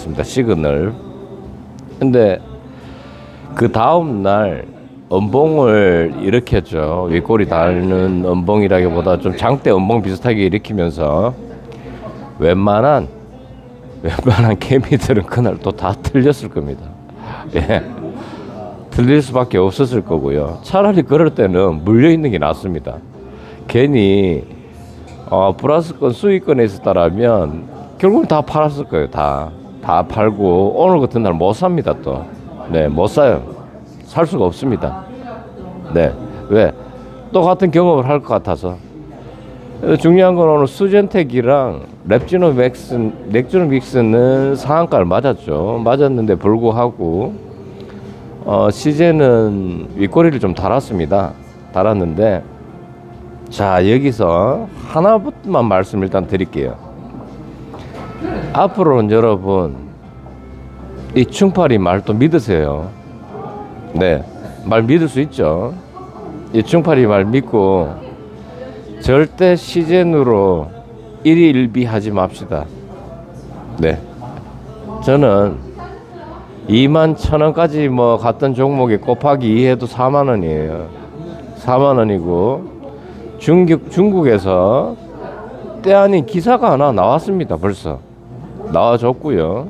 있습니다. 시그널. 근데 그 다음 날 음봉을 일으켰죠. 윗골이 닳는 음봉이라기보다 좀 장대 음봉 비슷하게 일으키면서 웬만한 웬만한 개미들은 그날 또 다 틀렸을 겁니다. 예. 틀릴 수밖에 없었을 거고요. 차라리 그럴 때는 물려 있는 게 낫습니다. 괜히 어, 플러스권 수익권에 있었다라면 결국은 다 팔았을 거예요. 다. 다 팔고 오늘 같은 날 못 삽니다 또. 네, 못 사요. 살 수가 없습니다. 네. 왜? 또 같은 경험을 할 것 같아서. 중요한 건 오늘 수젠텍이랑 랩지노 맥스, 넥지노 믹스는 상한가를 맞았죠. 맞았는데 불구하고 어, 시제는 윗꼬리를 좀 달았습니다. 달았는데 자 여기서 하나부터만 말씀 일단 드릴게요. 앞으로는 여러분 이 충팔이 말또 믿으세요. 네, 말 믿을 수 있죠. 이 충팔이 말 믿고 절대 시젠으로 일일비하지 맙시다. 네, 저는 2만 천 원까지 뭐 갔던 종목이 곱하기 2해도 4만 원이에요. 4만 원이고 중국 중국에서 때 아닌 기사가 하나 나왔습니다. 벌써 나와줬고요.